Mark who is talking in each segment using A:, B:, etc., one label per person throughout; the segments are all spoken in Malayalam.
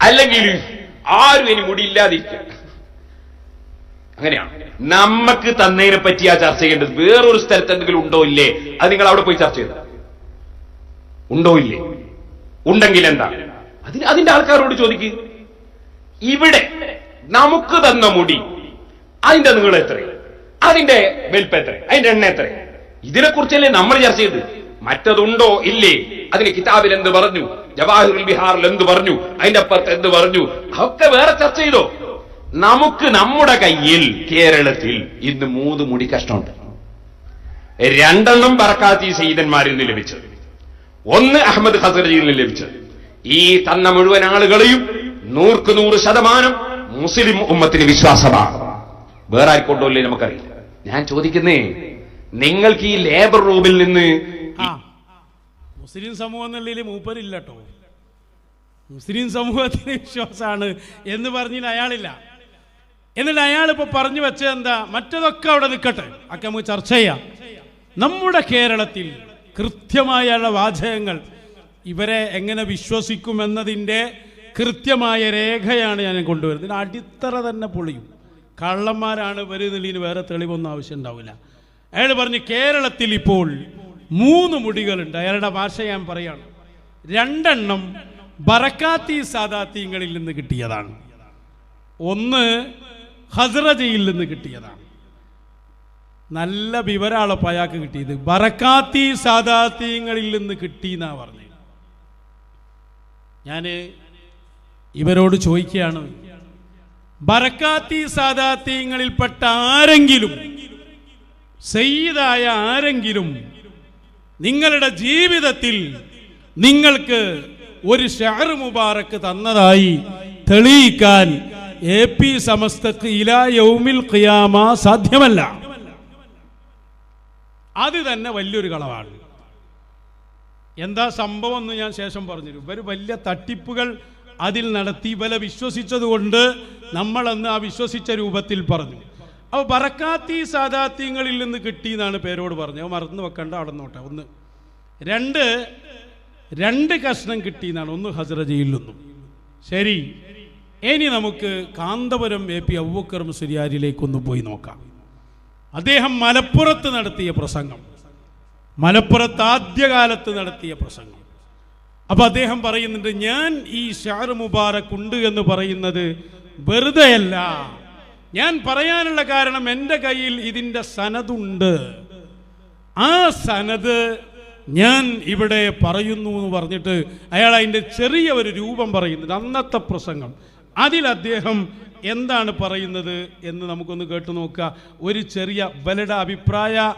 A: അല്ലെങ്കിൽ ആരും ഇനി മുടിയില്ലാതിരിക്കും. അങ്ങനെയാണ്. നമുക്ക് തന്നതിനെ പറ്റി ആ ചർച്ച ചെയ്യേണ്ടത് വേറൊരു സ്ഥലത്ത് എന്തെങ്കിലും ഉണ്ടോ ഇല്ലേ? അത് നിങ്ങൾ അവിടെ പോയി ചർച്ച ചെയ്ത ഉണ്ടോ ഇല്ലേ? ഉണ്ടെങ്കിൽ എന്താ? അതിന് അതിന്റെ ആൾക്കാരോട് ചോദിക്ക്. ഇവിടെ നമുക്ക് തന്ന മുടി അതിന്റെ നിങ്ങൾ എത്ര അതിന്റെ വലിപ്പം എത്ര അതിന്റെ എണ്ണ എത്ര ഇതിനെ കുറിച്ചല്ലേ നമ്മൾ ചർച്ച ചെയ്ത് മറ്റതുണ്ടോ? ഇല്ലേ. അതിന് കിതാബിൽ എന്ത് പറഞ്ഞു? ജവാഹിറുൽ ബിഹാറിൽ എന്ത് പറഞ്ഞു? അതിന്റെ അപ്പുറത്ത് എന്ത് പറഞ്ഞു? അതൊക്കെ വേറെ ചർച്ച ചെയ്തോ? നമുക്ക് നമ്മുടെ കയ്യിൽ കേരളത്തിൽ ഇന്ന് മൂന്ന് മുടി കഷ്ടമുണ്ട് രണ്ടെണ്ണം ബർക്കാത്തി സയ്യിദന്മാരിൽ നിന്ന് ലഭിച്ചത്. ഒന്ന് അഹമ്മദ് ഹസറജിയിൽ നിന്ന് ലഭിച്ചത്. ഈ തന്ന മുഴുവൻ ആളുകളെയും നൂർക്ക് നൂറ് ശതമാനം മുസ്ലിം ഉമ്മത്തിന് വിശ്വാസമാണ്. വേറെ ആർക്കൊണ്ടല്ലേ നമുക്കറിയില്ല. ഞാൻ ചോദിക്കുന്നേ നിങ്ങൾക്ക് ഈ ലേബർ റൂമിൽ നിന്ന്
B: മുസ്ലിം സമൂഹം എന്നുള്ളതിൽ മൂപ്പരില്ല കേട്ടോ മുസ്ലിം സമൂഹത്തിന് വിശ്വാസമാണ് എന്ന് പറഞ്ഞ അയാളില്ല. എന്നിട്ട് അയാൾ ഇപ്പൊ പറഞ്ഞു വെച്ചത് എന്താ? മറ്റതൊക്കെ അവിടെ നിൽക്കട്ടെ. ഒക്കെ നമുക്ക് ചർച്ച ചെയ്യാം. നമ്മുടെ കേരളത്തിൽ കൃത്യമായുള്ള വാചകങ്ങൾ ഇവരെ എങ്ങനെ വിശ്വസിക്കുമെന്നതിന്റെ കൃത്യമായ രേഖയാണ് ഞാൻ കൊണ്ടുവരുന്നത്. അടിത്തറ തന്നെ പൊളിയും. കള്ളന്മാരാണ് വരുന്നതിന് വേറെ തെളിവൊന്നും ആവശ്യം ഉണ്ടാവില്ല. അയാൾ പറഞ്ഞു കേരളത്തിൽ ഇപ്പോൾ മൂന്ന് മുടികളുണ്ട്. അയാളുടെ ഭാഷ ഞാൻ പറയാണ്. രണ്ടെണ്ണം ബറക്കാത്തി സാദാത്തീങ്ങളിൽ നിന്ന് കിട്ടിയതാണ്. ഒന്ന് ഹസ്രജയിൽ നിന്ന് കിട്ടിയതാണ്. നല്ല വിവരാളപ്പ അയാൾക്ക് കിട്ടിയത്. ബറക്കാത്തി സാദാത്തീങ്ങളിൽ നിന്ന് കിട്ടി എന്നാ പറഞ്ഞത്. ഞാൻ ഇവരോട് ചോദിക്കുകയാണ്. ബറക്കാത്തി സാദാത്തീങ്ങളിൽപ്പെട്ട ആരെങ്കിലും സയ്യിദായ ആരെങ്കിലും നിങ്ങളുടെ ജീവിതത്തിൽ നിങ്ങൾക്ക് ഒരു ഷഹർ മുബാറക്ക് തന്നതായി തെളിയിക്കാൻ എ പി സമസ്തക്ക് ഇലാ യൗമിൽ ഖിയാമ സാധ്യമല്ല. അത് തന്നെ വലിയൊരു കളവാണ്. എന്താ സംഭവം എന്ന് ഞാൻ ശേഷം പറഞ്ഞുതരും. ഇവർ വലിയ തട്ടിപ്പുകൾ അതിൽ നടത്തി. ഇവലെ വിശ്വസിച്ചതുകൊണ്ട് നമ്മളന്ന് ആ വിശ്വസിച്ച രൂപത്തിൽ പറഞ്ഞു. അപ്പോൾ ബറക്കാത്തി സാദാത്യങ്ങളിൽ നിന്ന് കിട്ടി എന്നാണ് പേരോട് പറഞ്ഞത്. അവ മറന്നു വെക്കണ്ട അവിടെ നോട്ടെ ഒന്ന് രണ്ട് രണ്ട് കഷ്ണം കിട്ടി എന്നാണ്. ഒന്ന് ഹസ്രജയിൽ നിന്നും. ശരി. ഇനി നമുക്ക് കാന്തപുരം എ പി അബൂക്കർ മുസ്ലിയാരിലേക്കൊന്ന് പോയി നോക്കാം. അദ്ദേഹം മലപ്പുറത്ത് നടത്തിയ പ്രസംഗം. മലപ്പുറത്ത് ആദ്യകാലത്ത് നടത്തിയ പ്രസംഗം. അപ്പൊ അദ്ദേഹം പറയുന്നുണ്ട് ഞാൻ ഈ ഷാർ മുബാറക് ഉണ്ട് എന്ന് പറയുന്നത് വെറുതെയല്ല. ഞാൻ പറയാനുള്ള കാരണം എന്റെ കയ്യിൽ ഇതിന്റെ സനതുണ്ട്. ആ സനത് ഞാൻ ഇവിടെ പറയുന്നു എന്ന് പറഞ്ഞിട്ട് അയാൾ അതിന്റെ ചെറിയ ഒരു രൂപം പറയുന്നുണ്ട്. അന്നത്തെ പ്രസംഗം. അതിൽ അദ്ദേഹം എന്താണ് പറയുന്നത് എന്ന് നമുക്കൊന്ന് കേട്ടു നോക്കുക. ഒരു ചെറിയ ബലട അഭിപ്രായ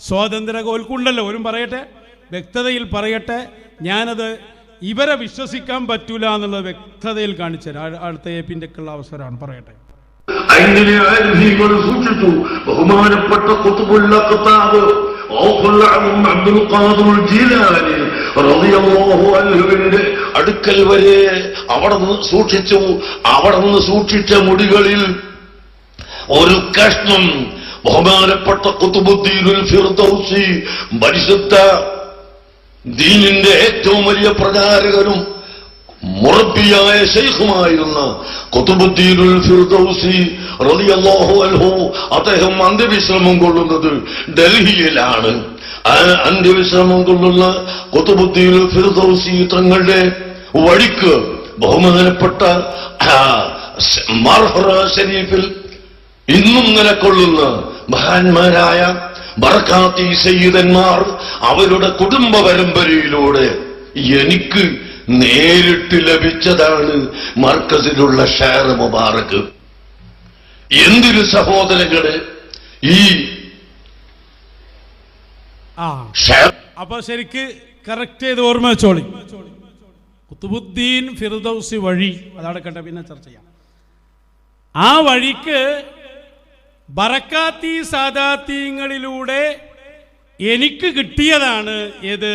B: സ്വാതന്ത്ര്യ കോൽക്കുണ്ടല്ലോ. ഒരു പറയട്ടെ വ്യക്തതയിൽ പറയട്ടെ. ഞാനത് ഇവരെ വിശ്വസിക്കാൻ പറ്റൂല എന്നുള്ളത് വ്യക്തതയിൽ കാണിച്ചു തരാം. അടുത്ത ഏപ്പിന്റെ അവസരമാണ്. പറയട്ടെ.
C: അങ്ങനെ ആരുഹികൾ സൂക്ഷിച്ചു? ബഹുമാനപ്പെട്ട കുത്തുബുല്ല കത്താബ് ഔഫുൽ അബ്ദുൽ ഖാദിർ ജീലാനി അൻഹുവിന്റെ അടുക്കൽ വരെ അവിടെ നിന്ന് സൂക്ഷിച്ചു. അവിടെ നിന്ന് സൂക്ഷിച്ച മുടികളിൽ ഒരു കഷ്ണം ബഹുമാനപ്പെട്ട കുത്തുബുദ്ദീനുൽ ഫിർദൗസി പരിശുദ്ധ ദീനിന്റെ ഏറ്റവും വലിയ പ്രചാരകനും മുറബിയായ ഷെയ്ഖുമായിരുന്ന കുത്തുബുദ്ദീനുൽ ഫിർദൌസി റളിയല്ലാഹു അൻഹു അദ്ദേഹം അന്ത്യവിശ്രമം കൊള്ളുന്നത് ഡൽഹിയിലാണ്. അന്ത്യവിശ്രമം കൊള്ളുന്ന കുത്തുബുദ്ദീനുൽ ഫിർദൌസി തങ്ങളുടെ വഴിക്ക് ബഹുമാനപ്പെട്ട മർഹറ ഷരീഫിൽ ഇന്നും നിലക്കൊള്ളുന്ന മഹാന്മാരായ ബർഖാത്തി സയ്യിദന്മാർ അവരുടെ കുടുംബ പരമ്പരയിലൂടെ എനിക്ക് നേരിട്ട് ലഭിച്ചതാണ് മർക്കസിലുള്ള ഷാർ മുബാറക്. എന്തിനു സഹോദരങ്ങളെ ഈ
B: അപ്പൊ ശരിക്ക് കറക്റ്റ് ചെയ്ത് ഓർമ്മ വെച്ചോളി. കുത്തുബുദ്ദീൻ ഫിർദൌസി വഴി അതടക്കട്ടെ കണ്ട പിന്നെ ചർച്ച ചെയ്യാം. ആ വഴിക്ക് ബറക്കാത്തി സാദാത്യങ്ങളിലൂടെ എനിക്ക് കിട്ടിയതാണ് ഏത്?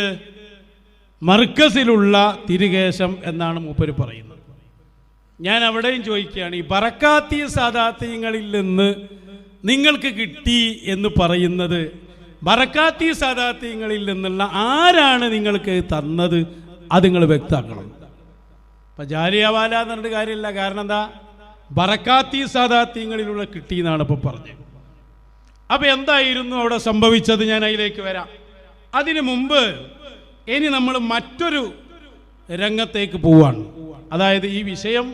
B: മർക്കസിലുള്ള തിരുകേശം എന്നാണ് മൂപ്പര് പറയുന്നത്. ഞാൻ അവിടെയും ചോദിക്കുകയാണ് ഈ ബറക്കാത്തി സാദാത്യങ്ങളിൽ നിന്ന് നിങ്ങൾക്ക് കിട്ടി എന്ന് പറയുന്നത് ബറക്കാത്തി സാദാത്യങ്ങളിൽ നിന്നുള്ള ആരാണ് നിങ്ങൾക്ക് തന്നത്? അത് നിങ്ങൾ വ്യക്തമാക്കണം. അപ്പം ജാലിയവാല എന്ന് പറഞ്ഞിട്ട് കാര്യമില്ല. കാരണം എന്താ? ബറക്കാത്തി കിട്ടി എന്നാണ് ഇപ്പോൾ പറഞ്ഞത്. അപ്പം എന്തായിരുന്നു അവിടെ സംഭവിച്ചത്? ഞാൻ അതിലേക്ക് വരാം. അതിനു മുമ്പ് ഇനി നമ്മൾ മറ്റൊരു രംഗത്തേക്ക് പോവാണ്. അതായത് ഈ വിഷയം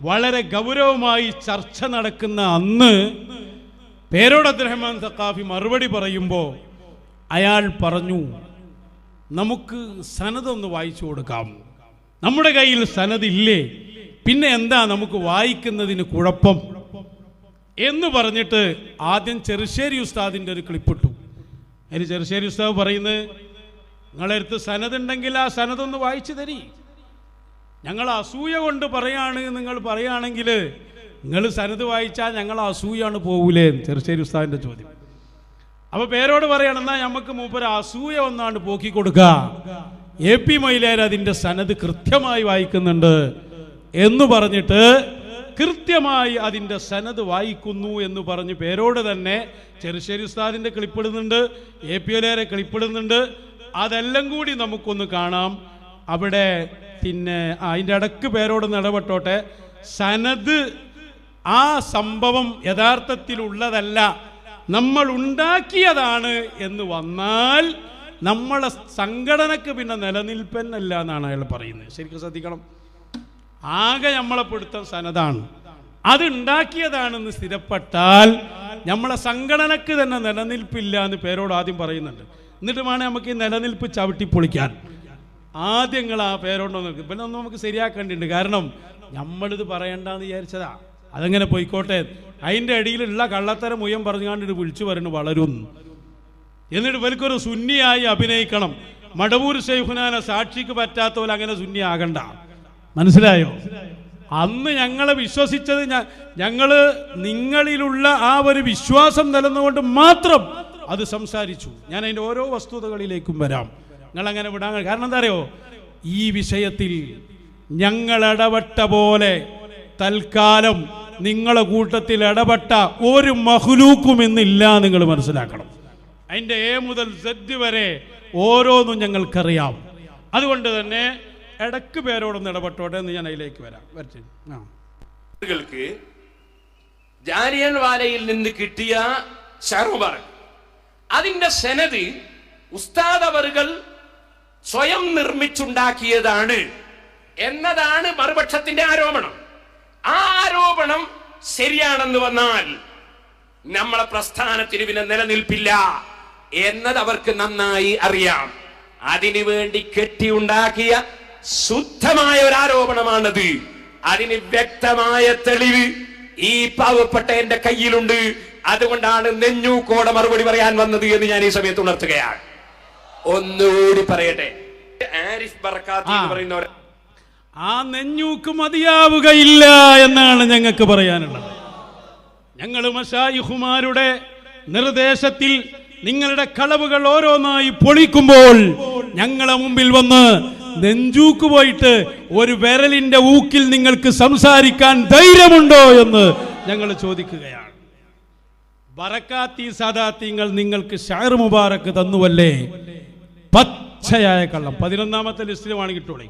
B: വളരെ ഗൗരവമായി ചർച്ച നടക്കുന്ന അന്ന് പേരോട് അബ്ദുറഹ്മാൻ സക്കാഫി മറുപടി പറയുമ്പോൾ അയാൾ പറഞ്ഞു നമുക്ക് സനതൊന്ന് വായിച്ചു കൊടുക്കാം. നമ്മുടെ കയ്യിൽ സനദില്ലേ പിന്നെ എന്താ നമുക്ക് വായിക്കുന്നതിന് കുഴപ്പം? എന്ന് പറഞ്ഞിട്ട് ആദ്യം ചെറുശ്ശേരി ഉസ്താദിന്റെ ഒരു ക്ലിപ്പിട്ടു അതിന് ചെറുശ്ശേരി ഉസ്താദ് പറയുന്നത് നിങ്ങളടുത്ത് സനതുണ്ടെങ്കിൽ ആ സനതൊന്ന് വായിച്ചു തരി. ഞങ്ങൾ അസൂയ കൊണ്ട് പറയാണ് നിങ്ങൾ പറയുകയാണെങ്കിൽ നിങ്ങൾ സനത് വായിച്ചാൽ ഞങ്ങൾ അസൂയാണ് പോകൂലേ ചെറുശ്ശേരി ഉസ്താവിന്റെ ചോദ്യം. അപ്പോൾ പേരോട് പറയണം എന്നാ നമുക്ക് മൂപ്പര് അസൂയ ഒന്നാണ് പോക്കി കൊടുക്കുക എ പി മൈലേർ അതിന്റെ സനത് കൃത്യമായി വായിക്കുന്നുണ്ട് എന്ന് പറഞ്ഞിട്ട് കൃത്യമായി അതിന്റെ സനത് വായിക്കുന്നു എന്ന് പറഞ്ഞ് പേരോട് തന്നെ ചെറുശ്ശേരി ഉസ്താദിന്റെ ക്ലിപ്പിടുന്നുണ്ട് എ പി ഒലേരെ ക്ലിപ്പിടുന്നുണ്ട് അതെല്ലാം കൂടി നമുക്കൊന്ന് കാണാം. അവിടെ പിന്നെ അതിന്റെ ഇടയ്ക്ക് പേരോട് നിലപെട്ടോട്ടെ സനത് ആ സംഭവം യഥാർത്ഥത്തിലുള്ളതല്ല. നമ്മൾ ഉണ്ടാക്കിയതാണ് എന്ന് വന്നാൽ നമ്മളെ സംഘടനക്ക് പിന്നെ നിലനിൽപ്പന്നല്ല എന്നാണ് അയാൾ പറയുന്നത്. ശരിക്കും ശ്രദ്ധിക്കണം. ആകെ നമ്മളെ പിടുത്തം സനതാണ് അത് ഉണ്ടാക്കിയതാണെന്ന് സ്ഥിരപ്പെട്ടാൽ നമ്മളെ സംഘടനക്ക് തന്നെ നിലനിൽപ്പില്ല എന്ന് പേരോട് ആദ്യം പറയുന്നുണ്ട്. എന്നിട്ട് വേണേൽ നമുക്ക് ഈ നിലനിൽപ്പ് ചവിട്ടി പൊളിക്കാൻ. ആദ്യം ആ പേരോണ്ടോ നോക്ക് പിന്നെ ഒന്ന് നമുക്ക് ശരിയാക്കേണ്ടിട്ടുണ്ട് കാരണം നമ്മളിത് പറയണ്ടെന്ന് വിചാരിച്ചതാ. അതങ്ങനെ പോയിക്കോട്ടെ. അതിന്റെ അടിയിലുള്ള കള്ളത്തരം മുയം പറഞ്ഞുകൊണ്ട് ഇത് വിളിച്ചു പറഞ്ഞു വളരും. എന്നിട്ട് ഇവർക്കൊരു സുന്നിയായി അഭിനയിക്കണം. മടവൂർ ശൈഖുനാനെ സാക്ഷിക്ക് പറ്റാത്ത പോലെ അങ്ങനെ സുന്നി ആകണ്ട മനസ്സിലായോ? അന്ന് ഞങ്ങളെ വിശ്വസിച്ചത് ഞങ്ങൾ നിങ്ങളിലുള്ള ആ ഒരു വിശ്വാസം നിലനിന്നുകൊണ്ട് മാത്രം അത് സംസാരിച്ചു. ഞാൻ അതിന്റെ ഓരോ വസ്തുതകളിലേക്കും വരാം. നിങ്ങൾ അങ്ങനെ വിടാൻ കാരണം എന്താ അറിയോ? ഈ വിഷയത്തിൽ ഞങ്ങൾ ഇടപെട്ട പോലെ തൽക്കാലം നിങ്ങളെ കൂട്ടത്തിൽ ഇടപെട്ട ഒരു മഹുലൂക്കും ഇന്നില്ല നിങ്ങൾ മനസ്സിലാക്കണം. അതിന്റെ എ മുതൽ സെഡ് വരെ ഓരോന്നും ഞങ്ങൾക്കറിയാം. അതുകൊണ്ട് തന്നെ ഇടയ്ക്ക് പേരോടൊന്ന് ഇടപെട്ടോട്ടെ എന്ന് ഞാൻ അതിലേക്ക് വരാം.
A: വരച്ചു ജാലിയൻ വാലയിൽ നിന്ന് കിട്ടിയ ഷറുബർ അതിന്റെ സെനത് ഉസ്താദ് അവറുകൾ സ്വയം നിർമ്മിച്ചുണ്ടാക്കിയതാണ്. എന്നതാണ് മറുപക്ഷത്തിന്റെ ആരോപണം. ആ ആരോപണം ശരിയാണെന്ന് വന്നാൽ നമ്മളെ പ്രസ്ഥാനത്തിന് പിന്നെ നിലനിൽപ്പില്ല എന്നത് അവർക്ക് നന്നായി അറിയാം. അതിനു വേണ്ടി കെട്ടിയുണ്ടാക്കിയ ശുദ്ധമായ ഒരു ആരോപണമാണത്. അതിന് വ്യക്തമായ തെളിവ് ഈ പാവപ്പെട്ട എന്റെ കയ്യിലുണ്ട്. അതുകൊണ്ടാണ് നെഞ്ഞൂക്കോടെ മറുപടി പറയാൻ വന്നത് എന്ന് ഞാൻ ഈ സമയത്ത് ഉണർത്തുകയാണ്. ഒന്നുകൂടി പറയട്ടെ. ആരിഫ് ബർക്കാത്തി എന്ന്. പറയുന്ന
B: ആ നെഞ്ഞൂക്ക് മതിയാവുകയില്ല എന്നാണ് ഞങ്ങൾക്ക് പറയാനുള്ളത്. ഞങ്ങൾ മഷായിഹുമാരുടെ നിർദ്ദേശത്തിൽ നിങ്ങളുടെ കളവുകൾ ഓരോന്നായി പൊളിക്കുമ്പോൾ ഞങ്ങളെ മുമ്പിൽ വന്ന് നെഞ്ചൂക്ക് പോയിട്ട് ഒരു വിരലിന്റെ ഊക്കിൽ നിങ്ങൾക്ക് സംസാരിക്കാൻ ധൈര്യമുണ്ടോ എന്ന് ഞങ്ങൾ ചോദിക്കുകയാണ്. ബറക്കാത്തി സാദാത്തിങ്ങൾ നിങ്ങൾക്ക് ഷാർ മുബാറക്ക് തന്നുവല്ലേ? പച്ചയായ കള്ളം. പതിനൊന്നാമത്തെ ലിസ്റ്റിലുമാണ് കിട്ടുള്ളേ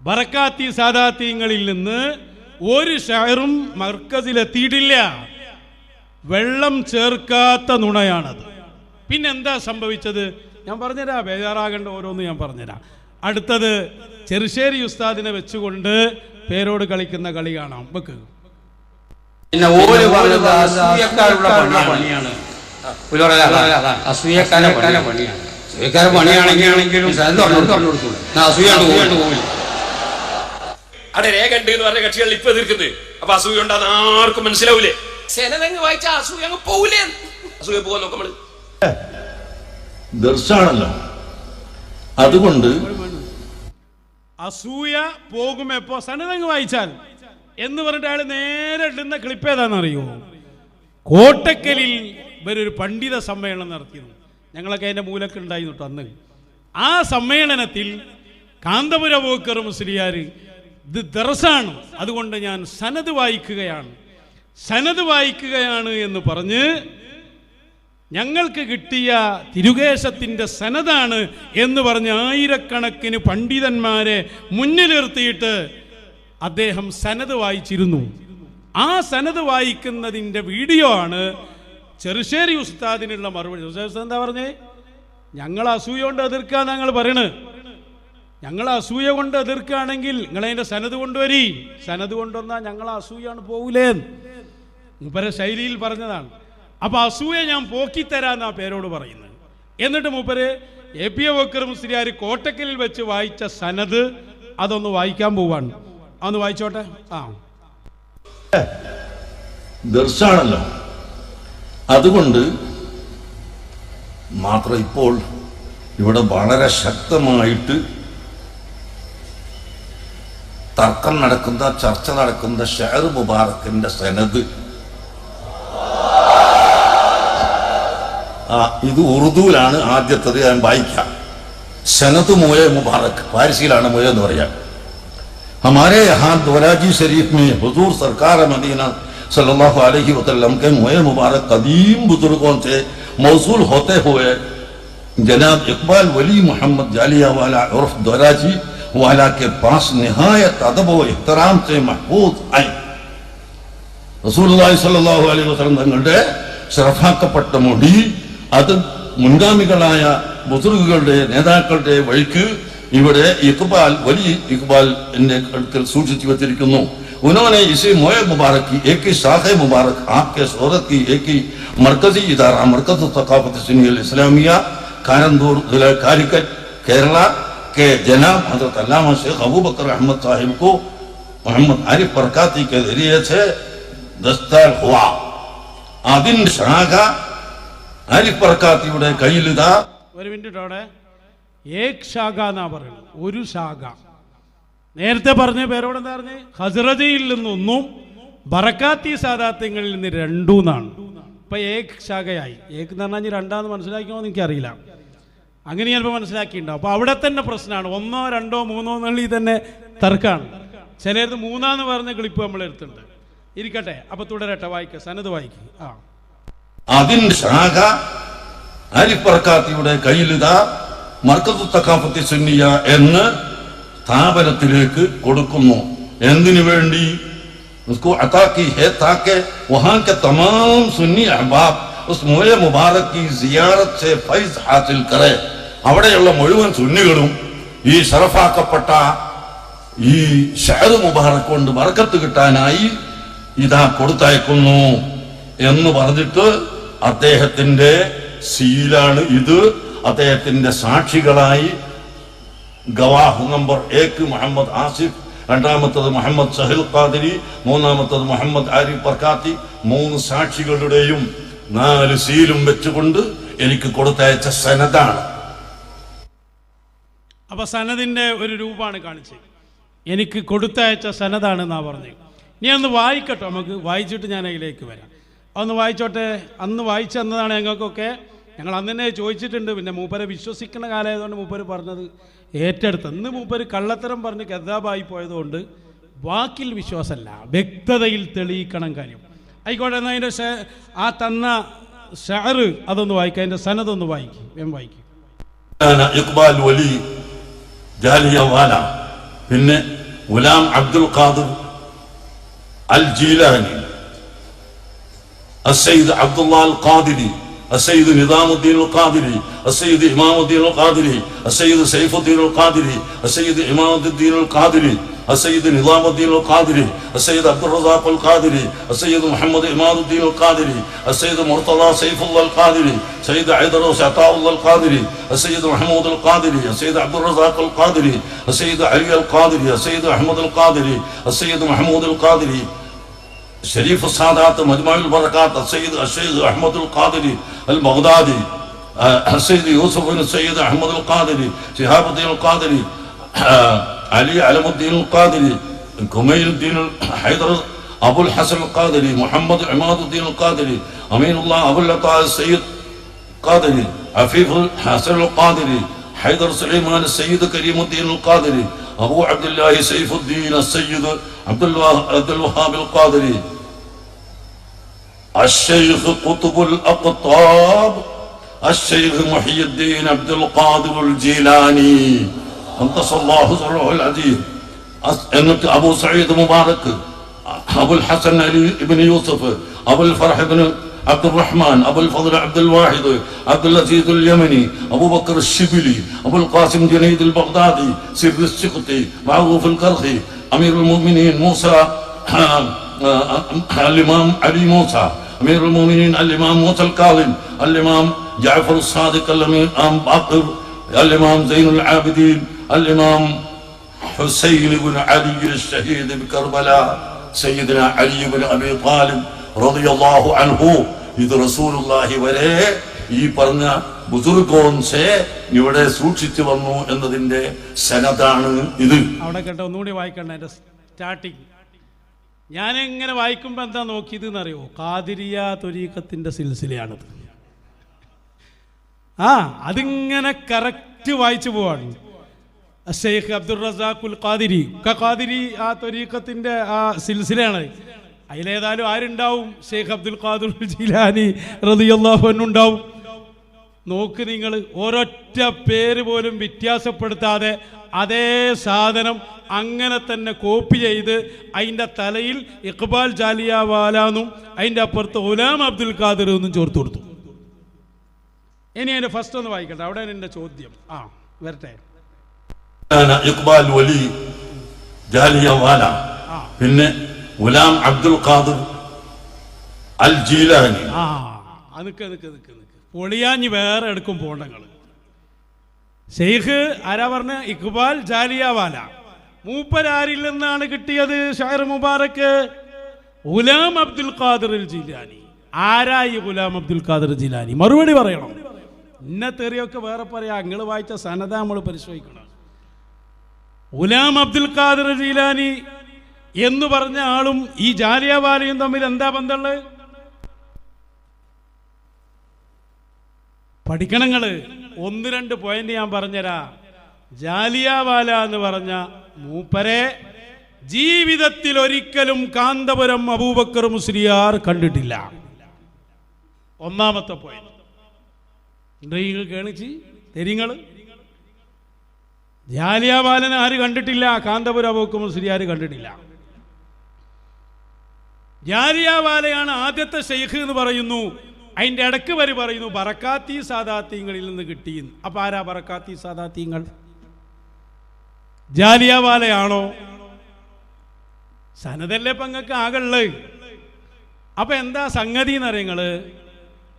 B: ബറക്കാത്തി സാദാത്യങ്ങളിൽ നിന്ന് ഒരു ഷാറും മർക്കസിലെത്തിയിട്ടില്ല. വെള്ളം ചേർക്കാത്ത നുണയാണത്. പിന്നെന്താ സംഭവിച്ചത്? ഞാൻ പറഞ്ഞുതരാം ബേജാറാകേണ്ട ഓരോന്ന് ഞാൻ പറഞ്ഞുതരാം. അടുത്തത് ചെറുശ്ശേരി ഉസ്താദിനെ വെച്ചുകൊണ്ട് പേരോട് കളിക്കുന്ന കളി കാണാം. വെക്ക്.
D: പിന്നെ ഓര് പറഞ്ഞത് അസൂയക്കാരുടെ പണിയാണ്. അസൂയക്കാരുടെ പണിയാണ്. അസൂയക്കാരുടെ പണിയാണെങ്കിലും അസൂയാണ്ട് പോകില്ല
A: അവിടെ രേഖ ഉണ്ട് എന്ന് പറഞ്ഞ കക്ഷികൾ ഇപ്പൊ എതിർക്കുന്നത് അപ്പൊ അസൂയ ഉണ്ടാന്ന് ആർക്കും മനസ്സിലാവൂലേ? സെനതങ്ങ് വായിച്ച അസൂയ അങ്ങ് പോവില്ലേ? അസൂയ പോകാൻ നോക്കാം
E: ദർശാണല്ലോ. അതുകൊണ്ട്
B: അസൂയ പോകുമെപ്പോ സനതങ്ങ് വായിച്ചാൽ. എന്ന് പറഞ്ഞിട്ട് അയാൾ നേരെ ഇടുന്ന ക്ലിപ്പ് ഏതാണെന്നറിയോ? കോട്ടക്കലിൽ ഇവരൊരു പണ്ഡിത സമ്മേളനം നടത്തിയിരുന്നു. ഞങ്ങളൊക്കെ അതിന്റെ മൂലക്ക് ഉണ്ടായി കേട്ടോ അന്ന്. ആ സമ്മേളനത്തിൽ കാന്തപുര പോക്കർ മുസ്ലിയാർ ഇത് ദർസാണ്. അതുകൊണ്ട് ഞാൻ സനത് വായിക്കുകയാണ്. സനത് വായിക്കുകയാണ് എന്ന് പറഞ്ഞ് ഞങ്ങൾക്ക് കിട്ടിയ തിരുകേശത്തിന്റെ സനതാണ് എന്ന് പറഞ്ഞ് ആയിരക്കണക്കിന് പണ്ഡിതന്മാരെ മുന്നിൽ നിർത്തിയിട്ട് അദ്ദേഹം സനത് വായിച്ചിരുന്നു. ആ സനത് വായിക്കുന്നതിന്റെ വീഡിയോ ആണ് ചെറുശ്ശേരി ഉസ്താദിനുള്ള മറുപടി. ഉസ്താദ് എന്താ പറഞ്ഞേ? ഞങ്ങൾ അസൂയ കൊണ്ട് എതിർക്കാൻ ഞങ്ങൾ പറയണ്. ഞങ്ങൾ അസൂയ കൊണ്ട് എതിർക്കുകയാണെങ്കിൽ നിങ്ങളതിന്റെ സനത് കൊണ്ടുവരി. സനത് കൊണ്ടുവന്നാൽ ഞങ്ങൾ അസൂയാണ് പോകൂലേ മൂപ്പര ശൈലിയിൽ പറഞ്ഞതാണ്. അപ്പൊ അസൂയ ഞാൻ പോക്കിത്തരാന്ന് ആ പേരോട് പറയുന്നത്. എന്നിട്ട് മൂപ്പര് A P Abubakar Musliyar കോട്ടക്കലിൽ വെച്ച് വായിച്ച സനത് അതൊന്ന് വായിക്കാൻ പോവാണ്. അതൊന്ന് വായിച്ചോട്ടെ? ആ.
E: ദർശാണല്ലോ. അതുകൊണ്ട് മാത്രം ഇപ്പോൾ ഇവിടെ വളരെ ശക്തമായിട്ട് തർക്കം നടക്കുന്ന ചർച്ച നടക്കുന്ന ഷെയർ മുബാറക്കിന്റെ സനത് ആ ഇത് ഉറുദുവിലാണ് ആദ്യത്തത് ഞാൻ വായിക്കാം. സനത് മോയ മുബാറക് പാരിസിയിലാണ് മോയെന്ന് പറയാം. ہمارے یہاں دوراجی شریف میں حضور سرکار مدینہ صلی اللہ علیہ وسلم کے موئے مبارک قدیم بزرگوں سے موصول ہوتے ہوئے جناب اقبال ولی محمد جالیہ والا عرف دوراجی والا کے پاس نہایت ادب و احترام سے محفوظ آئیں۔ رسول اللہ صلی اللہ علیہ وسلم شرفاکپٹموڈی அது முன்காமிகளாய முதுருகுகளுடைய நேதாக்களுடைய வழிக்கு ഇവിടെ ഇക്ബാൽ വലിയ ഇക്ബാൽ എന്റെ അടുക്കൽ സൂക്ഷിച്ചു വെച്ചിരിക്കുന്നു उन्होंने इसे मोए मुबारक की एक ही शाख मुबारक आपके शोहरत की एक ही मरकजी इदारा मरकज सकाफत सुनील इस्लामिया कानंदूर जिला कारिकट केरला के जनाब हजरत अल्लामा शेख अबू बकर अहमद साहिब को मोहम्मद आरिफ बरकाती के जरिए से ദസ്താർ ഹുവ അതിന്റെ ശാഖ അരിപ്പറക്കാത്തിയുടെ കയ്യിലിതാ
B: ഒരു മിനിറ്റ് അവിടെ ഏക് ശാഖ എന്നാ പറയുന്നത്. ഒരു ശാഖ. നേരത്തെ പറഞ്ഞ പേരോട് എന്താ പറഞ്ഞേ? ഹസ്രജയിൽ നിന്നൊന്നും ബറക്കാത്തി സാദാത്യങ്ങളിൽ നിന്ന് രണ്ടു എന്നാണ്. ഇപ്പൊ ഏക് ശാഖയായി. ഏക് എന്ന് പറഞ്ഞാൽ രണ്ടാന്ന് മനസ്സിലാക്കിയോ എന്ന് എനിക്കറിയില്ല. അങ്ങനെ ചിലപ്പോൾ മനസ്സിലാക്കിയിട്ടുണ്ടാവും അപ്പോൾ അവിടെ തന്നെ പ്രശ്നമാണ്. ഒന്നോ രണ്ടോ മൂന്നോ എന്നുള്ളിൽ തന്നെ തർക്കമാണ് ചിലത് മൂന്നാന്ന് പറഞ്ഞ ക്ലിപ്പ് നമ്മൾ എടുത്തിട്ടുണ്ട്. ഇരിക്കട്ടെ. അപ്പൊ തുടരട്ടെ. വായിക്കുക സനത് വായിക്കുക ആ.
E: അതിന്റെ ശാഖ അരിപ്പറക്കാത്തിയുടെ കയ്യിലിതാ മർക്കത്ത് തക്കാഫത്തി സുന്നിയ എന്ന് സ്ഥാപനത്തിലേക്ക് കൊടുക്കുന്നു എന്തിനു വേണ്ടി उसको अता की है ताकि वहां के तमाम सुन्नी अहबाब उस मोए मुबारक की जियारत से फैज हासिल करे അവിടെയുള്ള മുഴുവൻ സുന്നികളും ഈ ഷറഫാക്കപ്പെട്ട ഈ ഷഹദ് മുബാറക് കൊണ്ട് ബർക്കത്ത് കിട്ടാനായി ഇതാ കൊടുത്തയക്കുന്നു എന്ന് പറഞ്ഞിട്ട് അദ്ദേഹത്തിന്റെ സീലാണ് ഇത് അദ്ദേഹത്തിന്റെ സാക്ഷികളായി ഗവാഹ് നമ്പർ ഏക്ക് മുഹമ്മദ് ആസിഫ് രണ്ടാമത്തത് മുഹമ്മദ് സഹിൽ ഖാദിരി മൂന്നാമത്തത് മുഹമ്മദ് ആരിഫ് പർക്കാത്തി മൂന്ന് സാക്ഷികളുടെയും നാല് സീലും വെച്ചുകൊണ്ട് എനിക്ക് കൊടുത്തയച്ച സനതാണ്.
B: അപ്പൊ സനദിന്റെ ഒരു രൂപമാണ് കാണിച്ചത്. എനിക്ക് കൊടുത്തയച്ച സനതാണെന്നാ പറഞ്ഞു നീ ഒന്ന് വായിക്കട്ടോ നമുക്ക് വായിച്ചിട്ട് ഞാൻ അതിലേക്ക് വരാം. ഒന്ന് വായിച്ചോട്ടെ? അന്ന് വായിച്ചു തന്നതാണ് ഞങ്ങൾക്കൊക്കെ ഞങ്ങൾ അന്ന് തന്നെ ചോദിച്ചിട്ടുണ്ട് പിന്നെ മൂപ്പരെ വിശ്വസിക്കുന്ന കാലമായതുകൊണ്ട് മൂപ്പര് പറഞ്ഞത് ഏറ്റെടുത്ത്. അന്ന് മൂപ്പര് കള്ളത്തരം പറഞ്ഞ് കഥാബായി പോയതുകൊണ്ട് വാക്കിൽ വിശ്വാസമല്ല വ്യക്തതയിൽ തെളിയിക്കണം കാര്യം. ആയിക്കോട്ടെ എന്നാൽ അതിന്റെ ആ തന്ന ഷെയറ് അതൊന്ന് വായിക്കുക അതിന്റെ സനതൊന്ന് വായിക്കും വേം വായിക്കും.
E: പിന്നെ ഗുലാം അബ്ദുൽ ഖാദർ അൽ ജീലാനി അസൈദ് ഖാദിരി. السيد نظام الدين القادري السيد إمام الدين القادري السيد سيف الدين القادري السيد إمام الدين القادري السيد نظام الدين القادري السيد عبد الرزاق القادري السيد محمد إمام الدين القادري السيد مرتضى سيف الله القادري سيد عيدروس عطاء الله القادري السيد محمود القادري السيد عبد الرزاق القادري السيد علي القادري السيد أحمد القادري السيد محمود القادري شريف السادات مجمع البركات السيد الشيخ أحمد القادري البغدادي آه، السيد يوسف بن السيد أحمد القادري شهاب الدين القادري آه، علي علم الدين القادري كميل الدين حيدر أبو الحسن القادري محمد عماد الدين القادري أمين الله أبو اللطاء السيد القادري عفيف الحسن القادري حيدر سليمان السيد كريم الدين القادري أبو عبد الله سيف الدين السيد عبد الله عبد الوهاب القادري. الشيخ قطب الأقطاب الشيخ محي الدين عبد القادر الجيلاني. انتص الله سره العزيز. أبو سعيد مبارك أبو الحسن بن يوسف أبو الفرح بن عبد الرحمن أبو الفضل عبد الواحد عبد اللذيذ اليمني أبو بكر الشبلي أبو القاسم جنيد البغدادي سر السقطي معروف القرخي أمير المؤمنين موسى آه، آه، آه، الإمام علي موسى. أمير المؤمنين الإمام موسى الكاظم الإمام جعفر الصادق الإمام باقر الإمام زين العابدين الإمام حسين بن علي الشهيد بكربلاء سيدنا علي بن أبي طالب رضي الله عنه ഇത് റസൂലുള്ളാഹി വരെ ഈ പറഞ്ഞ ബുസുർഗോൻസെ ഇവിടെ സൂക്ഷിച്ചു വന്നു എന്നതിന്റെ സനതാണ് ഇത്
B: അവിടെ കേട്ടോ ഒന്നുകൂടി വായിക്കണ്ട എൻ്റെ സ്റ്റാർട്ടിങ് ഞാനെങ്ങനെ വായിക്കുമ്പോൾ എന്താ നോക്കിയത് എന്നറിയോ കാതിരിയ തൊരീക്കത്തിന്റെ സിൽസിലയാണത്. ആ അതിങ്ങനെ കറക്റ്റ് വായിച്ചു പോവാണ്. ഷെയ്ഖ് അബ്ദുൾ റസാഖുൽ ഖാദിരി. ഖാദിരി ആ തൊരീക്കത്തിന്റെ ആ സിൽസിലയാണ്. അതിലേതായാലും ആരുണ്ടാവും? ഷെയ്ഖ് അബ്ദുൽ ഖാദിർ ജീലാനി ഉണ്ടാവും നോക്ക് നിങ്ങൾ ഒരൊറ്റ പേര് പോലും വ്യത്യാസപ്പെടുത്താതെ അതേ സാധനം അങ്ങനെ തന്നെ കോപ്പി ചെയ്ത് അതിന്റെ തലയിൽ ഇഖ്ബാൽ ജാലിയാവാലാന്നും അതിന്റെ അപ്പുറത്ത് ഉലാം അബ്ദുൽ ഖാദിർ എന്നും ചേർത്ത് കൊടുത്തു. ഇനി അതിന്റെ ഫസ്റ്റ് ഒന്ന് വായിക്കട്ടെ. അവിടെ എന്റെ ചോദ്യം. ആ വരട്ടെ.
E: ഇഖ്ബാൽ ഇക്ബാൽ വലി ജാലിയ വാല. പിന്നെ ഗുലാം അബ്ദുൽ ഖാദിർ അൽ ജീലാനി.
B: ആ അത് നിക്ക് നിക്ക്. പൊളിയാഞ്ഞ് വേറെ എടുക്കും പോണ്ടങ്ങൾ ഷെയ്ഖ് ആരാ പറഞ്ഞ? ഇക്ബാൽ ജാലിയാവാല. മൂപ്പരാരിൽ നിന്നാണ് കിട്ടിയത് ഷായർ മുബാറക്ക് ഗുലാം അബ്ദുൽ ഖാദിർ ജിലാനി. ആരായി ഗുലാം അബ്ദുൽ ഖാദിർ ജിലാനി? മറുപടി പറയണം. ഇന്ന തെറിയൊക്കെ വേറെ പറയാ. നിങ്ങൾ വായിച്ച സനത നമ്മൾ പരിശോധിക്കണം. ഗുലാം അബ്ദുൽ ഖാദിർ ജിലാനി എന്ന് പറഞ്ഞ ആളും ഈ ജാലിയാവാലയും തമ്മിൽ എന്താ ബന്ധമുള്ളത്? പഠിക്കണങ്ങൾ ഒന്ന് രണ്ട് പോയിന്റ് ഞാൻ പറഞ്ഞരാ ജാലിയാവാല എന്ന് പറഞ്ഞ മൂപ്പരെ ജീവിതത്തിൽ ഒരിക്കലും കാന്തപുരം അബൂബക്കർ മുസ്ലിയാർ കണ്ടിട്ടില്ല. ഒന്നാമത്തെ പോയിന്റ് നിങ്ങൾ കേണിച്ച്? തെരിങ്ങൾ ജാലിയാവാലനെ ആര് കണ്ടിട്ടില്ല? കാന്തപുരം അബൂബക്കർ മുസ്ലിയാർ കണ്ടിട്ടില്ല. ജാലിയാവാലയാണ് ആദ്യത്തെ ഷെയ്ഖ് എന്ന് പറയുന്നു. അതിന്റെ ഇടയ്ക്ക് വരെ പറയുന്നു ബറക്കാത്തി സാദാത്യങ്ങളിൽ നിന്ന് കിട്ടിയെന്ന്. അപ്പൊ ആരാ ബറക്കാത്തി സാദാത്യങ്ങൾ ജാലിയാവാലയാണോ? സനതല്ലേ പങ്കക്ക് ആകൾ അപ്പൊ എന്താ സംഗതി എന്നറിയങ്ങൾ?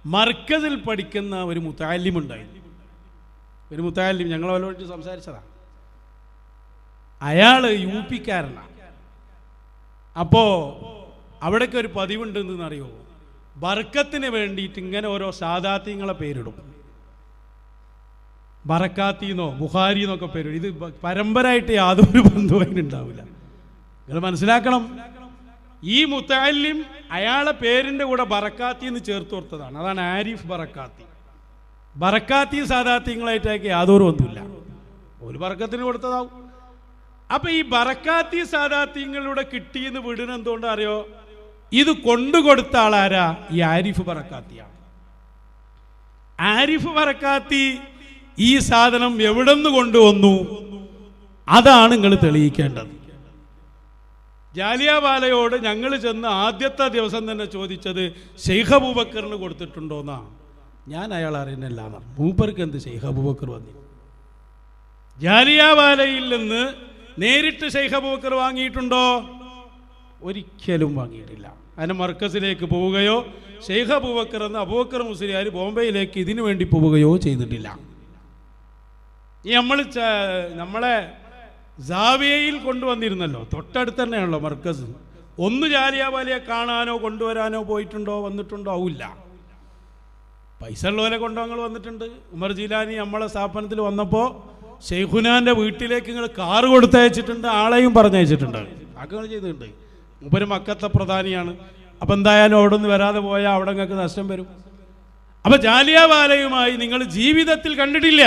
B: മർക്കസിൽ പഠിക്കുന്ന ഒരു മുത്താലിം ഉണ്ടായിരുന്നു. ഒരു മുത്താലിം ഞങ്ങൾ അവരോട് സംസാരിച്ചതാ. അയാൾ യു പിക്കാരനാണ് അപ്പോ അവിടേക്ക് ഒരു പതിവുണ്ടെന്ന് അറിയോ ബർക്കത്തിന് വേണ്ടിയിട്ട് ഇങ്ങനെ ഓരോ സാദാത്യങ്ങളെ പേരിടും. ബറക്കാത്തിന്നോ ബുഹാരി എന്നൊക്കെ പേരിടും. ഇത് പരമ്പരായിട്ട് യാതൊരു ബന്ധവും അതിനുണ്ടാവില്ല നിങ്ങൾ മനസ്സിലാക്കണം. ഈ മുത്താലിം അയാളെ പേരിന്റെ കൂടെ ബറക്കാത്തി എന്ന് ചേർത്ത് കൊടുത്തതാണ്. അതാണ് ആരിഫ് ബറക്കാത്തി. ബറക്കാത്തി സാദാത്യങ്ങളായിട്ടൊക്കെ യാതൊരു ബന്ധമില്ല ഒരു ബറക്കത്തിന് കൊടുത്തതാവും. അപ്പൊ ഈ ബറക്കാത്തി സാദാത്യങ്ങളിലൂടെ കിട്ടിയെന്ന് വിടുന്ന എന്തുകൊണ്ട് അറിയോ ഇത് കൊണ്ടുകൊടുത്ത ആളാരാ ഈ ആരിഫ് പറക്കാത്തിയാണ് ആരിഫ് പറക്കാത്തി ഈ സാധനം എവിടെന്ന് കൊണ്ടുവന്നു? അതാണ് നിങ്ങൾ തെളിയിക്കേണ്ടത്. ജാലിയാബാലയോട് ഞങ്ങൾ ചെന്ന് ആദ്യത്തെ ദിവസം തന്നെ ചോദിച്ചത് ഷെയ്ഖ് അബൂബക്കറിന് കൊടുത്തിട്ടുണ്ടോന്നാ ഞാൻ അയാൾ അറിയുന്നില്ല മൂപ്പർക്ക് എന്ത് ഷെയ്ഖ് അബൂബക്കർ വന്നി? ജാലിയാബാലയിൽ നിന്ന് നേരിട്ട് ഷെയ്ഖ് അബൂബക്കർ വാങ്ങിയിട്ടുണ്ടോ? ഒരിക്കലും വാങ്ങിയിട്ടില്ല. അതിന് മർക്കസിലേക്ക് പോവുകയോ ഷെയ്ഖ് അബൂബക്കർ എന്ന അബൂബക്കർ മുസ്ലിയാർ ബോംബെയിലേക്ക് ഇതിനു വേണ്ടി പോവുകയോ ചെയ്തിട്ടില്ല. ഈ നമ്മൾ നമ്മളെ ജാവിയയിൽ കൊണ്ടുവന്നിരുന്നല്ലോ. തൊട്ടടുത്ത് തന്നെയാണല്ലോ മർക്കസ്. ഒന്ന് ജാലിയാബാലിയെ കാണാനോ കൊണ്ടുവരാനോ പോയിട്ടുണ്ടോ വന്നിട്ടുണ്ടോ ആവില്ല. പൈസ ഉള്ളവരെ കൊണ്ടോ നിങ്ങൾ വന്നിട്ടുണ്ട്. ഉമർ ജീലാനി നമ്മളെ സ്ഥാപനത്തിൽ വന്നപ്പോൾ ഷെയ്ഖുനാന്റെ വീട്ടിലേക്ക് നിങ്ങൾ കാറ് കൊടുത്തയച്ചിട്ടുണ്ട് ആളെയും പറഞ്ഞയച്ചിട്ടുണ്ട്. അതൊക്കെ ചെയ്തിട്ടുണ്ട്. മൂപ്പര് മക്കത്തെ പ്രധാനിയാണ്. അപ്പം എന്തായാലും അവിടെ നിന്ന് വരാതെ പോയാൽ അവിടെ നിങ്ങൾക്ക് നഷ്ടം വരും. അപ്പൊ ജാലിയാവാലയുമായി നിങ്ങൾ ജീവിതത്തിൽ കണ്ടിട്ടില്ല.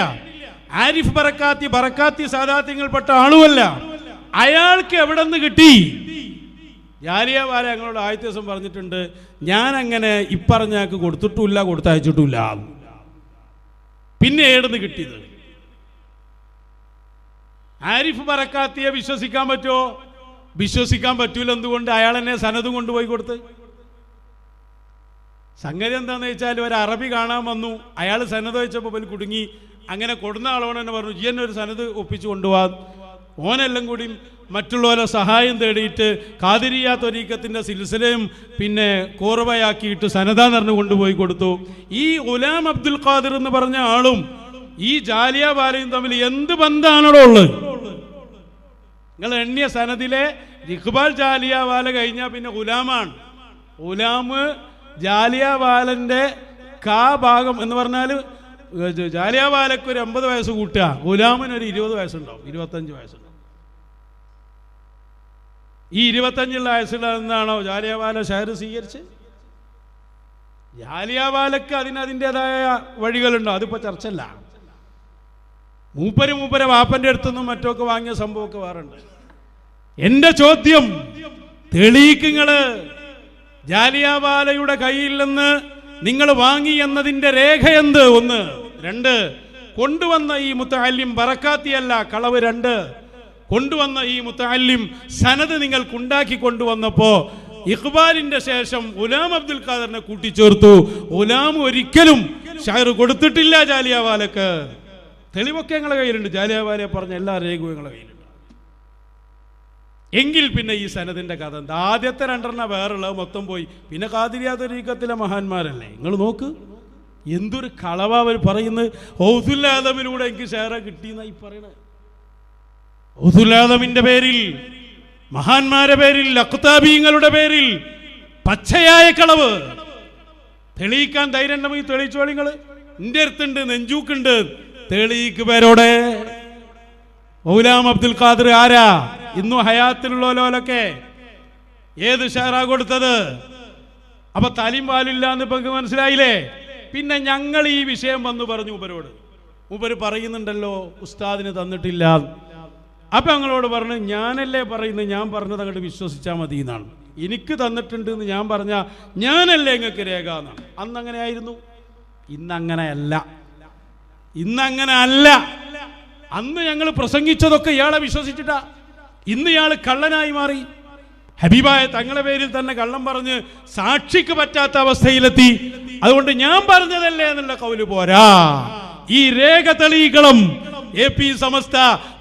B: ആരിഫ് ബറക്കാത്തി ബറക്കാത്തി സാദാത്യങ്ങൾപ്പെട്ട ആളുമല്ല. അയാൾക്ക് എവിടെ നിന്ന് കിട്ടി? ജാലിയാവാല ഞങ്ങളോട് ആദ്യ ദിവസം പറഞ്ഞിട്ടുണ്ട് ഞാൻ അങ്ങനെ ഇപ്പറഞ്ഞാക്ക് കൊടുത്തിട്ടുമില്ല കൊടുത്തയച്ചിട്ടുമില്ല. പിന്നെ ഏടുന്ന് കിട്ടിയത്? ആരിഫ് പറക്കാത്തിയെ വിശ്വസിക്കാൻ പറ്റുമോ? വിശ്വസിക്കാൻ പറ്റൂല എന്തുകൊണ്ട് അയാൾ എന്നെ സനതും കൊണ്ടുപോയി കൊടുത്ത്? സംഗതി എന്താന്ന് വെച്ചാൽ ഒരു അറബി കാണാൻ വന്നു അയാൾ സനത് വെച്ചപ്പോൾ കുടുങ്ങി. അങ്ങനെ കൊടുന്ന ആളോട് തന്നെ പറഞ്ഞു എന്നെ ഒരു സനത് ഒപ്പിച്ചു കൊണ്ടുപോകാൻ ഓനെല്ലാം കൂടി മറ്റുള്ളവരെ സഹായം തേടിയിട്ട് കാതിരിയ തൊരീക്കത്തിന്റെ സിൽസിലയും പിന്നെ കോർവയാക്കിയിട്ട് സനത നിറഞ്ഞു കൊണ്ടുപോയി കൊടുത്തു. ഈ ഉലാം അബ്ദുൽ ഖാദിർ എന്ന് പറഞ്ഞ ആളും ഈ ജാലിയ ബാലയും തമ്മിൽ എന്ത് ബന്ധമാണോ ഉള്ളത്? നിങ്ങൾ എണ്ണിയ സനദിലെ ഇഖ്ബാൽ ജാലിയ വാല കഴിഞ്ഞാൽ പിന്നെ ഗുലാമാണ്. ഗുലാമ് ജാലിയ വാലന്റെ കാ ഭാഗം എന്ന് പറഞ്ഞാൽ ജാലിയ വാലയ്ക്ക് ഒരു എൺപത് വയസ്സ് കൂട്ടുക. ഗുലാമിന് ഒരു ഇരുപത് വയസ്സുണ്ടാവും. ഇരുപത്തഞ്ച് വയസ്സുണ്ടാവും. ഈ ഇരുപത്തഞ്ചുള്ള വയസ്സുള്ള ജാലിയ വാല ഷഹർ സ്വീകരിച്ച് ജാലിയാവാലയ്ക്ക് അതിന് അതിന്റെതായ വഴികളുണ്ടോ. അതിപ്പോൾ ചർച്ചല്ല മൂപ്പര് മൂപ്പരെ വാപ്പന്റെ അടുത്തുനിന്നും മറ്റൊക്കെ വാങ്ങിയ സംഭവമൊക്കെ വേറുണ്ട് എന്റെ ചോദ്യം തെളിയിക്കുങ്ങൾ ജാലിയാവാലയുടെ കയ്യിൽ നിന്ന് നിങ്ങൾ വാങ്ങി എന്നതിന്റെ രേഖ എന്ത്? ഒന്ന്. രണ്ട്. കൊണ്ടുവന്ന ഈ മുത്തഹല്യം പറക്കാത്തിയല്ല കളവ് രണ്ട്. കൊണ്ടുവന്ന ഈ മുത്തഹല്യം സനത് നിങ്ങൾക്കുണ്ടാക്കി കൊണ്ടുവന്നപ്പോ ഇഖ്ബാലിന്റെ ശേഷം ഉലാം അബ്ദുൽ ഖാദറിനെ കൂട്ടിച്ചേർത്തു. ഉലാം ഒരിക്കലും ഷായർ കൊടുത്തിട്ടില്ല ജാലിയാവാലക്ക്. തെളിവൊക്കെ ഞങ്ങളുടെ കയ്യിലുണ്ട്. ജാലിയാവാലയെ പറഞ്ഞ എല്ലാ രേഖയും ഞങ്ങളുടെ കയ്യിലുണ്ട്. എങ്കിൽ പിന്നെ ഈ സനതിന്റെ കഥ എന്താ? ആദ്യത്തെ രണ്ടെണ്ണം വേറുള്ളത് മൊത്തം പോയി. പിന്നെ കാതിരിയാതൊരീക്കത്തിലെ മഹാന്മാരല്ലേ? നിങ്ങൾ നോക്ക്. എന്തൊരു കളവ അവർ പറയുന്നത്. ഹൗസുല്ലാദമിലൂടെ എനിക്ക് ഷെയറ കിട്ടിയെന്നായി പറയണത് ഹൗസുല്ലാദമിന്റെ പേരിൽ മഹാന്മാരെ പേരിൽ അക്താബീങ്ങളുടെ പേരിൽ പച്ചയായ കളവ്. തെളിയിക്കാൻ ധൈര്യം ഉണ്ടെങ്കിൽ തെളിയിച്ചോളി നിങ്ങൾ എന്റെ അടുത്തുണ്ട് നെഞ്ചൂക്കുണ്ട്. തെളിയിക്ക് പേരോടെ. ഔലാം അബ്ദുൽ ഖാദർ ആരാ? ഇന്നും ഹയാത്തിലുള്ളവരോലൊക്കെ ഏത് ഷെയറാ കൊടുത്തത്? അപ്പൊ തലിം പാലില്ല എന്ന് ഇപ്പൊ മനസ്സിലായില്ലേ? പിന്നെ ഞങ്ങൾ ഈ വിഷയം വന്നു പറഞ്ഞു ഉപരോട് ഉപര് പറയുന്നുണ്ടല്ലോ ഉസ്താദിന് തന്നിട്ടില്ല. അപ്പൊ ഞങ്ങളോട് പറഞ്ഞു ഞാനല്ലേ പറയുന്നത് ഞാൻ പറഞ്ഞത് അങ്ങോട്ട് വിശ്വസിച്ചാൽ മതി എന്നാണ്. എനിക്ക് തന്നിട്ടുണ്ട് എന്ന് ഞാൻ പറഞ്ഞ ഞാനല്ലേ ഇങ്ങക്ക് രേഖ എന്നാണ്. അന്ന് അങ്ങനെ ആയിരുന്നു ഇന്നങ്ങനെയല്ല ഇന്നങ്ങനെ അല്ല. അന്ന് ഞങ്ങൾ പ്രസംഗിച്ചതൊക്കെ ഇയാളെ വിശ്വസിച്ചിട്ടാ. ഇന്ന് ഇയാൾ കള്ളനായി മാറി. ഹബീബായ തങ്ങളെ പേരിൽ തന്നെ കള്ളം പറഞ്ഞ് സാക്ഷിക്ക് പറ്റാത്ത അവസ്ഥയിലെത്തി. അതുകൊണ്ട് ഞാൻ പറഞ്ഞതല്ലേ എന്നുള്ള കൗൽ പോരാ. ഈ രേഖ തെളിയിക്കണം എ പി സമസ്ത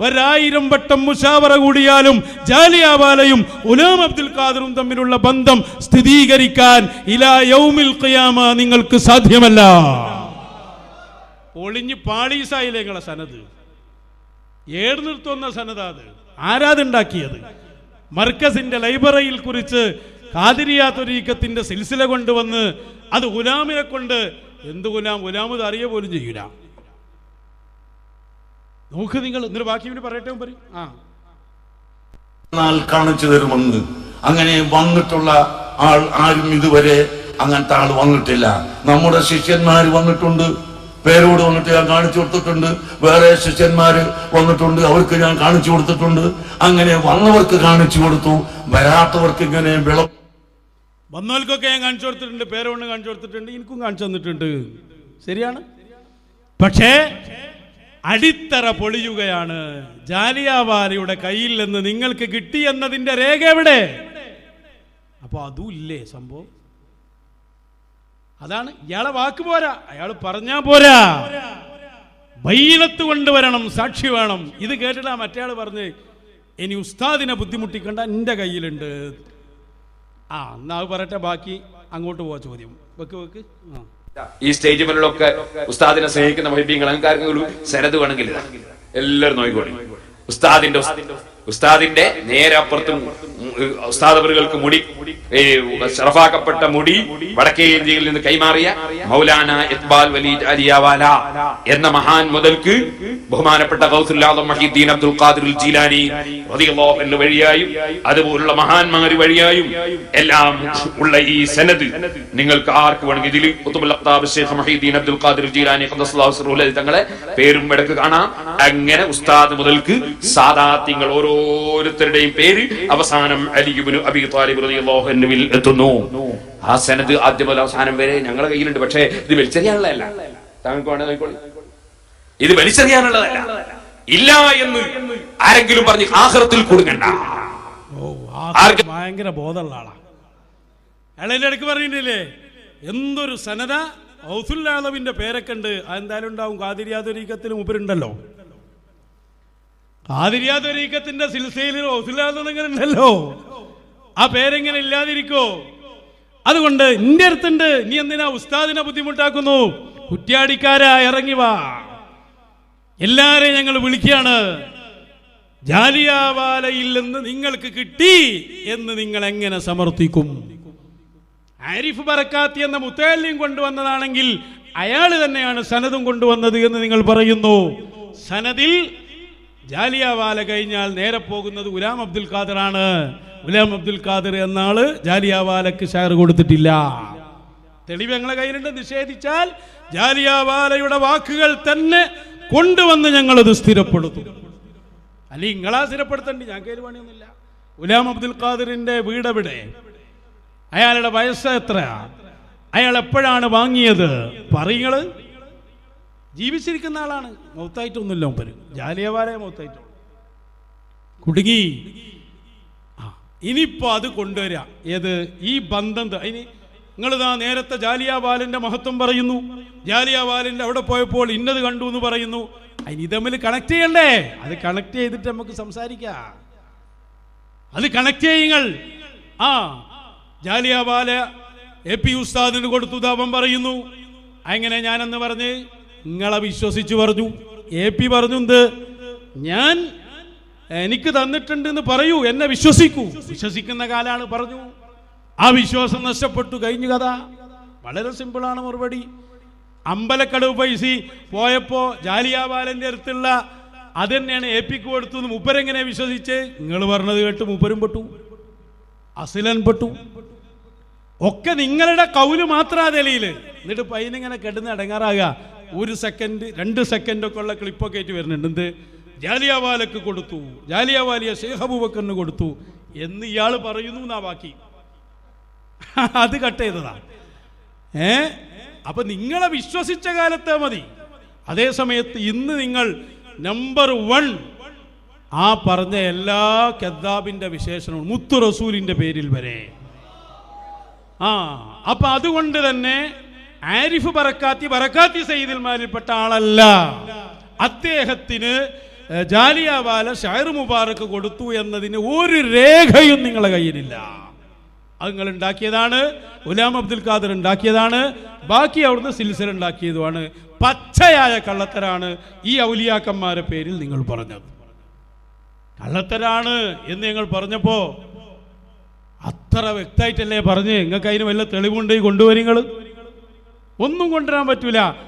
B: ഒരായിരം വട്ടം മുഷാവറ കൂടിയാലും ജാലിയാവാലയും ഉലാം അബ്ദുൽ ഖാദറും തമ്മിലുള്ള ബന്ധം സ്ഥിരീകരിക്കാൻ ഇലാ യൗമിൽ ഖിയാമ നിങ്ങൾക്ക് സാധ്യമല്ല. ഒളിഞ്ഞ് പാളീസായില്ലേ നിങ്ങളെ സനത് ഏട് നിർത്തുന്ന സനത അത് ആരാതുണ്ടാക്കിയത്? മർക്കസിന്റെ ലൈബ്രറിയിൽ കുറിച്ച് കാതിരിയാത്തൊരീക്കത്തിന്റെ സിൽസില കൊണ്ടുവന്ന് അത് ഗുലാമിനെ കൊണ്ട് എന്ത് ഗുലാം? ഗുലാം ഇത് അറിയ പോലും ചെയ്യൂല. നോക്ക് നിങ്ങൾ എന്നിട്ട് ബാക്കി പറയട്ടെ പറയും ആ.
E: കാണിച്ചു തരുമെന്ന് അങ്ങനെ വന്നിട്ടുള്ള ആൾ ആരും ഇതുവരെ അങ്ങനത്തെ ആൾ വന്നിട്ടില്ല. നമ്മുടെ ശിഷ്യന്മാർ വന്നിട്ടുണ്ട്. പേരോട് വന്നിട്ട് ഞാൻ കാണിച്ചു കൊടുത്തിട്ടുണ്ട്. വേറെ ശിഷ്യന്മാര് വന്നിട്ടുണ്ട്. അവർക്ക് ഞാൻ കാണിച്ചു കൊടുത്തിട്ടുണ്ട്. അങ്ങനെ വന്നവർക്ക് കാണിച്ചു കൊടുത്തു. വരാത്തവർക്ക് ഇങ്ങനെ വിള
B: വന്നവർക്കൊക്കെ ഞാൻ കാണിച്ചു കൊടുത്തിട്ടുണ്ട്. പേരോട് കാണിച്ചു കൊടുത്തിട്ടുണ്ട്. എനിക്കും കാണിച്ചു തന്നിട്ടുണ്ട്. ശരിയാണ്? പക്ഷേ അടിത്തറ പൊളിയുകയാണ്. ജാലിയാവാലയുടെ കയ്യിൽ നിന്ന് നിങ്ങൾക്ക് കിട്ടി എന്നതിന്റെ രേഖ എവിടെ? അപ്പൊ അതും ഇല്ലേ സംഭവം? അതാണ് ഇയാളെ വാക്ക് പോരാ. അയാൾ പറഞ്ഞാ പോരാ. ബൈലത്ത് കൊണ്ടുവരണം സാക്ഷി വേണം. ഇത് കേട്ടിട്ടാ മറ്റേ പറഞ്ഞ് ഇനി ഉസ്താദിനെ ബുദ്ധിമുട്ടിക്കണ്ട എന്റെ കയ്യിലുണ്ട്. ആ എന്നാ പറയട്ടെ ബാക്കി അങ്ങോട്ട് പോവാ ചോദ്യം. വെക്ക് വെക്ക്.
A: ഈ സ്റ്റേജ് മുന്നിലൊക്കെ ഉസ്താദിനെ സ്നേഹിക്കുന്ന വൈബിങ്ങൾ അഹങ്കാരങ്ങളും ശരത് വേണമെങ്കിൽ. എല്ലാവരും നോക്കിക്കോളി. ഉസ്താദിന്റെ ഉസ്താദിന്റെ നേരെ അപ്പുറത്തും ഉസ്താദവറുകൾക്ക് മുടി ഷറഫാക്കപ്പെട്ട മുടി വടക്കേ ഇന്ത്യയിൽ നിന്ന് കൈമാറിയ മൗലാന ഇക്ബാൽ വലി അലിയാവാല എന്ന മഹാൻ മുതൽക്ക് ബഹുമാനപ്പെട്ട മഹീദ്ദീൻ അബ്ദുൽ ഖാദിർ ജീലാനി വഴിയായും അതുപോലുള്ള മഹാന്മാർ വഴിയായും എല്ലാം ഉള്ള ഈ സനദ് നിങ്ങൾക്ക് ആർക്ക് വേണമെങ്കിൽ ഇതിൽ മഹീദ്ദീൻ അബ്ദുൽ ഖാദിർ ജീലാനി തങ്ങളെ പേരും ഇടയ്ക്ക് കാണാം. അങ്ങനെ ഉസ്താദ് മുതൽക്ക് സാദാത്യങ്ങൾ ഓരോരുത്തരുടെയും പേര് അവസാനം അലിബിന് അബി താലിബ് റളിയല്ലാഹു അൻഹുവിൽ എത്തുന്നു. ആ സനദ് ആദ്യം മുതൽ അവസാനം വരെ ഞങ്ങളുടെ കയ്യിലുണ്ട്. പക്ഷേ ഇത് വലിച്ചെറിയാനുള്ളതല്ല. താങ്കൾക്ക് വേണേ നോക്കിക്കോളി ഇത് വലിച്ചെറിയാനുള്ളതല്ല. ഇല്ല എന്ന് ആരെങ്കിലും പറഞ്ഞ് ആഹ്റത്തിൽ ആർക്ക്-
B: ഭയങ്കര ബോധമുള്ള ആളാ. അയാളെ ഇടയ്ക്ക് പറഞ്ഞിട്ടില്ലേ? എന്തൊരു സനത ഔസുല്ലാളവിന്റെ പേരൊക്കെ ഉണ്ട്. അതെന്തായാലും ഉണ്ടാവും. കാതിരിയാതൊരീക്കത്തിൽ മുപ്പരുണ്ടല്ലോ കാതിരിയാതൊരീക്കത്തിന്റെ സിൽസയിൽ ആ പേരെങ്ങനെ ഇല്ലാതിരിക്കോ? അതുകൊണ്ട് ഇന്റെ അടുത്തുണ്ട്. നീ എന്തിനാ ഉസ്താദിനെ ബുദ്ധിമുട്ടാക്കുന്നു? കുറ്റ്യാടിക്കാരാ ഇറങ്ങി വാ. എല്ലാരെയും ഞങ്ങൾ വിളിക്കുകയാണ്. ജാലിയാവാലയിൽ നിന്ന് നിങ്ങൾക്ക് കിട്ടി എന്ന് നിങ്ങൾ എങ്ങനെ സമർത്ഥിക്കും? ആരിഫ് ബറക്കാത്തി എന്ന മുത്തേലിയും കൊണ്ടുവന്നതാണെങ്കിൽ അയാൾ തന്നെയാണ് സനദും കൊണ്ടുവന്നത് എന്ന് നിങ്ങൾ പറയുന്നു. സനദിൽ ജാലിയാവാല കഴിഞ്ഞാൽ നേരെ പോകുന്നത് ഗുലാം അബ്ദുൽ ഖാദറാണ്. ഗുലാം അബ്ദുൽ ഖാദർ എന്ന ആൾ ജാലിയാവാലക്ക് ഷെയർ കൊടുത്തിട്ടില്ല. തെളിവ് ഞങ്ങളെ കയ്യിലുണ്ട്. നിഷേധിച്ചാൽ ജാലിയാവാലയുടെ വാക്കുകൾ തന്നെ കൊണ്ടുവന്ന് ഞങ്ങളത് സ്ഥിരപ്പെടുത്തും. അല്ലെങ്കിൽ നിങ്ങളാ സ്ഥിരപ്പെടുത്തണ്ടി? ഞാൻ കയറി പണിയൊന്നുമില്ല. ഗുലാം അബ്ദുൽ ഖാദിറിന്റെ വീടെവിടെ? അയാളുടെ വയസ്സ് എത്രയാ? അയാൾ എപ്പോഴാണ് വാങ്ങിയത്? പറയുങ്ങൾ ജീവിച്ചിരിക്കുന്ന ആളാണ്. മൗത്തായിട്ടൊന്നുമില്ല മുമ്പര് ജാലിയവാല മൗത്തായിട്ടുള്ളൂ കുടുങ്ങി. ആ, ഇനിയിപ്പോ അത് കൊണ്ടുവരിക ഏത്? ഈ ബന്ധം ഇനി നിങ്ങൾ നിങ്ങളിതാ നേരത്തെ ജാലിയാബാലിന്റെ മഹത്വം പറയുന്നു. ജാലിയാബാലിന്റെ അവിടെ പോയപ്പോൾ ഇന്നത് കണ്ടു എന്ന് പറയുന്നു. അതിന് ഇത് തമ്മിൽ കണക്ട് ചെയ്യണ്ടേ? അത് കണക്ട് ചെയ്തിട്ട് നമുക്ക് സംസാരിക്കാം. അത് കണക്ട് ചെയ്യുങ്ങൾ. ആ ജാലിയാവാല എ പി ഉസ്താദിന് കൊടുത്തു താപം പറയുന്നു. അങ്ങനെ ഞാനെന്ന് പറഞ്ഞ് നിങ്ങളെ വിശ്വസിച്ച് പറഞ്ഞു. എ പി പറഞ്ഞു എന്ത്? ഞാൻ എനിക്ക് തന്നിട്ടുണ്ട് എന്ന് പറയൂ എന്നെ വിശ്വസിക്കൂ. വിശ്വസിക്കുന്ന കാലാണ് പറഞ്ഞു. ആ വിശ്വാസം നഷ്ടപ്പെട്ടു കഴിഞ്ഞു കഥ. വളരെ സിമ്പിളാണ് മറുപടി. അമ്പലക്കടവ് പൈസ പോയപ്പോ ജാലിയാബാലന്റെ അടുത്തുള്ള അത് തന്നെയാണ് എ പിക്ക് കൊടുത്തു മുപ്പരെങ്ങനെ വിശ്വസിച്ച്? നിങ്ങൾ പറഞ്ഞത് കേട്ട് മുപ്പരും പെട്ടു. അസിലൻ പെട്ടു. ഒക്കെ നിങ്ങളുടെ കൗൽ മാത്രം ആ തെളിയിൽ എന്നിട്ട് പൈനിങ്ങനെ കെട്ടുന്ന അടങ്ങാറാകുക ഒരു സെക്കൻഡ് രണ്ട് സെക്കൻഡൊക്കെ ഉള്ള ക്ലിപ്പൊക്കെ ആയിട്ട് വരുന്നുണ്ട്. എന്ത്? ജാലിയാവാലക്ക് കൊടുത്തു. ജാലിയാവാലിയ ഷേഖ് അബൂബക്കറിന് കൊടുത്തു. എന്ന് ഇയാൾ പറയുന്നു എന്നാ ബാക്കി. അത് കട്ട് ചെയ്തതാ. ഏ? അപ്പൊ നിങ്ങളെ വിശ്വസിച്ച കാലത്തെ മതി. അതേ സമയത്ത് ഇന്ന് നിങ്ങൾ നമ്പർ വൺ ആ പറഞ്ഞ എല്ലാ കദ്ദാബിന്റെ വിശേഷണവും മുത്തു റസൂലിന്റെ പേരിൽ വരെ. ആ അപ്പൊ അതുകൊണ്ട് തന്നെ ആരിഫ് ബറക്കാത്തി ബറക്കാത്തി സയ്യിദിൽമാരിൽപ്പെട്ട ആളല്ല. അദ്ദേഹത്തിന് ജാലിയാവാല ഷായർ മുബാറക്ക് കൊടുത്തു എന്നതിന് ഒരു രേഖയും നിങ്ങളെ കയ്യിലില്ല. അത് നിങ്ങൾ ഉണ്ടാക്കിയതാണ് ഗുലാം അബ്ദുൽ ഖാദർ ഉണ്ടാക്കിയതാണ് ബാക്കി അവിടുന്ന് സിൽസില ഉണ്ടാക്കിയതുമാണ്. പച്ചയായ കള്ളത്തരാണ് ഈ ഔലിയാക്കന്മാരെ പേരിൽ നിങ്ങൾ പറഞ്ഞത്. കള്ളത്തരാണ് എന്ന് ഞങ്ങൾ പറഞ്ഞപ്പോ അത്ര വ്യക്തമായിട്ടല്ലേ പറഞ്ഞ്? നിങ്ങൾക്ക് അതിന് വല്ല തെളിവുണ്ടെങ്കിൽ കൊണ്ടുവരിങ്ങൾ ഒന്നും കൊണ്ടുവരാൻ പറ്റൂല.